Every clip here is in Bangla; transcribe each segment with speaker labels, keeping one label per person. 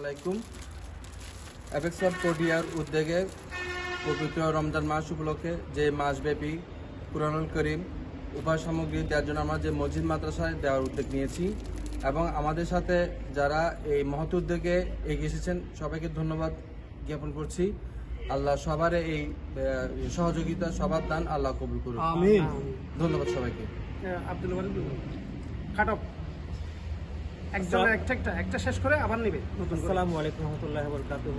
Speaker 1: আলাইকুম। অ্যাপেক্স ক্লাব কোটিয়ার উদ্যোগে পবিত্র রমজান মাস উপলক্ষে যে মাসব্যাপী কুরআনুল করিম উপহার সামগ্রী দেওয়ার জন্য আমরা যে মসজিদ মাদ্রাসায় দেওয়ার উদ্যোগ নিয়েছি এবং আমাদের সাথে যারা এই মহৎ উদ্যোগে এগিয়ে এসেছেন সবাইকে ধন্যবাদ জ্ঞাপন করছি। আল্লাহ সবার এই সহযোগিতা সবার দান আল্লাহ কবুল করুন ধন্যবাদ সবাইকে।
Speaker 2: Abdul cut off. একজন একটা একটা একটা শেষ করে আবার নেবে
Speaker 3: আসসালামু আলাইকুম রহমতুল্লাহ বরকাতুহ।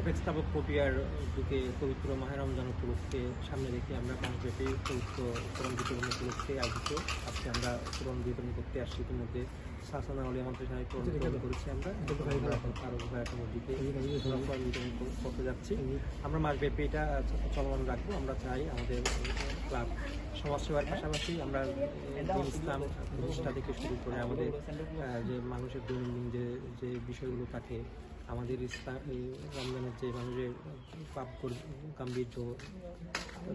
Speaker 3: তাবক কোটিয়ার উদ্যোগে পবিত্র মাহের রমজান উপলক্ষে সামনে রেখে আমরা মাসব্যাপী পবিত্র কোরআন বিতরণ উপলক্ষে আয়োজিত। আজকে আমরা কোরআন বিতরণ করতে আসছি ইতিমধ্যে। শাসনা আলী আমাদের সাথে কোরআন বিতরণ করেছি আমরা। আরও কোরআন বিতরণ করতে যাচ্ছি। আমরা মাসব্যাপী এটা চলমান রাখব। আমরা চাই আমাদের ক্লাব সমাজসেবার পাশাপাশি আমরা ইসলাম প্রতিষ্ঠা থেকে শুরু করে আমাদের যে মানুষের দৈনন্দিন যে যে বিষয়গুলো থাকে আমাদের ইসলাম এই রমজানের যে মানুষের পাপ গাম্ভীর্য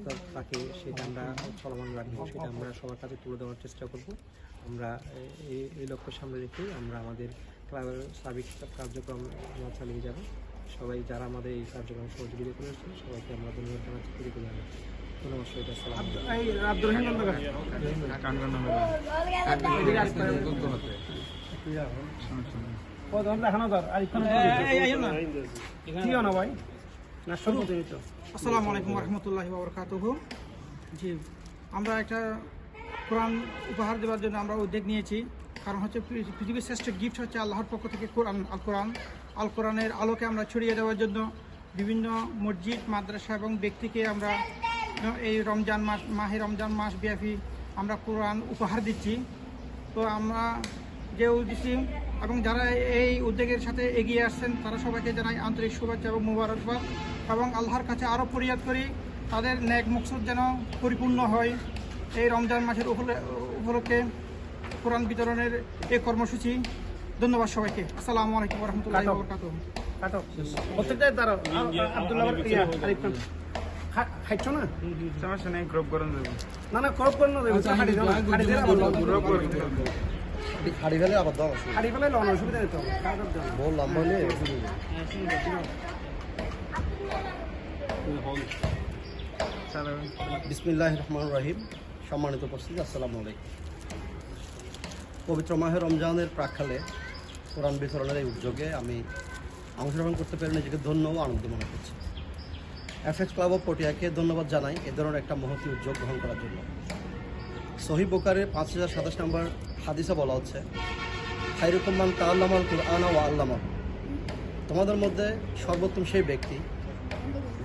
Speaker 3: তা- থাকে সেটা আমরা চলমান রাখব সেটা আমরা সবার কাছে তুলে দেওয়ার চেষ্টা করব। আমরা এই- এই লক্ষ্য সামনে রেখেই আমরা আমাদের ক্লাবের সার্বিক কার্যক্রম আমরা চালিয়ে যাব। সবাই যারা আমাদের এই কার্যক্রম সহযোগিতা করেছে সবাইকে আমরা ধন্যবাদ জানাচ্ছি আসসালাম
Speaker 2: এই আব্দুল রহিম
Speaker 4: আসসালামু আলাইকুম রহমতুল্লাহি জি, আমরা একটা কোরআন উপহার দেওয়ার জন্য আমরা উদ্যোগ নিয়েছি। কারণ হচ্ছে পৃথিবীর শ্রেষ্ঠ গিফট হচ্ছে আল্লাহর পক্ষ থেকে কোরআন আল কোরআন আল কোরআনের আলোকে আমরা ছড়িয়ে দেওয়ার জন্য বিভিন্ন মসজিদ, মাদ্রাসা এবং ব্যক্তিকে আমরা এই রমজান মাস, মাহে রমজান মাস ব্যাপী আমরা কোরআন উপহার দিচ্ছি। তো আমরা যে উদ্দেশ্যে এবং যারা এই উদ্যোগের সাথে এগিয়ে আসছেন তারা সবাইকে জানাই আন্তরিক শুভেচ্ছা এবং মুবারকবাদ। এবং আল্লাহর কাছে আরও ফরিয়াদ করি তাদের ন্যাক মকসুদ যেন পরিপূর্ণ হয়। এই রমজান মাসের উপলে- উপলক্ষে কোরআন বিতরণের এই কর্মসূচি। ধন্যবাদ সবাইকে। আসসালামু আলাইকুম রহমতুল্লাহ
Speaker 2: কাটো।
Speaker 4: বরকাতুহ।
Speaker 2: কাটো প্রত্যেকটাই তার আব্দুল্লাহ আরিফ খান খা- খাইছো না?
Speaker 5: সমস্যা নেই ক্রপ করেন
Speaker 2: না না ক্রপ করে হাড়ি
Speaker 6: ফেলে আবার দাও।
Speaker 2: হাড়ি ফেলে লন অসুবিধা নেই তো। কাগজ দাও
Speaker 6: বললাম বলে বিসমিল্লাহ রহমান রাহিম। সম্মানিত উপস্থিতি আসসালামু আলাইকুম। পবিত্র মাহের রমজানের প্রাককালে কোরআন বিতরণের এই উদ্যোগে আমি অংশগ্রহণ করতে পেরে নিজেকে ধন্য ও আনন্দ মনে করছি। এফএক্স ক্লাব অফ পটিয়াকে ধন্যবাদ জানাই এ ধরনের একটা মহতি উদ্যোগ গ্রহণ করার জন্য। সহি বোকারের পাঁচ হাজার সাতাশ নম্বর হাদিসে বলা হচ্ছে খাইরুকুম্মান তাল্লামাল কুরআন ও আল্লামা তোমাদের মধ্যে সর্বোত্তম সেই ব্যক্তি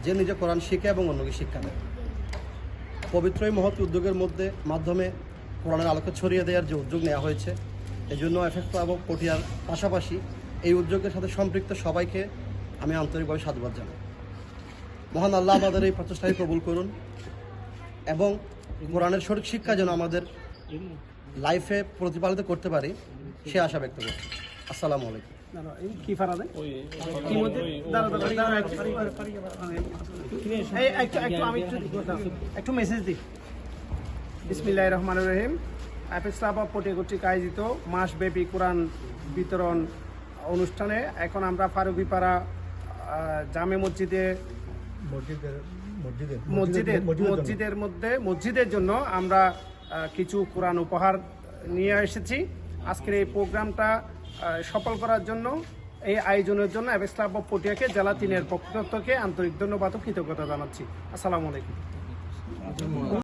Speaker 6: যে নিজে কোরআন শিখে এবং অন্যকে শিক্ষা দেয়। পবিত্র এই মহৎ উদ্যোগের মধ্যে মাধ্যমে কোরআনের আলোকে ছড়িয়ে দেওয়ার যে উদ্যোগ নেওয়া হয়েছে এই জন্য ক্লাব অফ পটিয়ার পাশাপাশি এই উদ্যোগের সাথে সম্পৃক্ত সবাইকে আমি আন্তরিকভাবে সাধুবাদ জানাই। মহান আল্লাহ আমাদের এই প্রচেষ্টায় কবুল করুন এবং কোরআনের সঠিক শিক্ষা যেন আমাদের লাইফে প্রতিপালিত করতে পারি সে আশা ব্যক্ত করছি। আসসালামু আলাইকুম।
Speaker 2: না, না, এই কি ফারা দেয়? কি মধ্যে? দাঁড়া দাঁড়া দাঁড়া একটু এই একটু একটু আমি একটু একটু মেসেজ দিই বিসমিল্লাহ রহমান রহিম। অ্যাপেক্স ক্লাব অফ পটি কর্তৃক আয়োজিত মাসব্যাপী কোরআন বিতরণ অনুষ্ঠানে এখন আমরা ফারুকিপাড়া জামে মসজিদে মসজিদের মসজিদের মধ্যে মসজিদের জন্য আমরা কিছু কোরআন উপহার নিয়ে এসেছি। আজকের এই প্রোগ্রামটা সফল করার জন্য এই আয়োজনের জন্য অ্যাবেস পটিয়াকে জেলা তিনের পক্ষ থেকে আন্তরিক ধন্যবাদ ও কৃতজ্ঞতা জানাচ্ছি। আসসালামু আলাইকুম।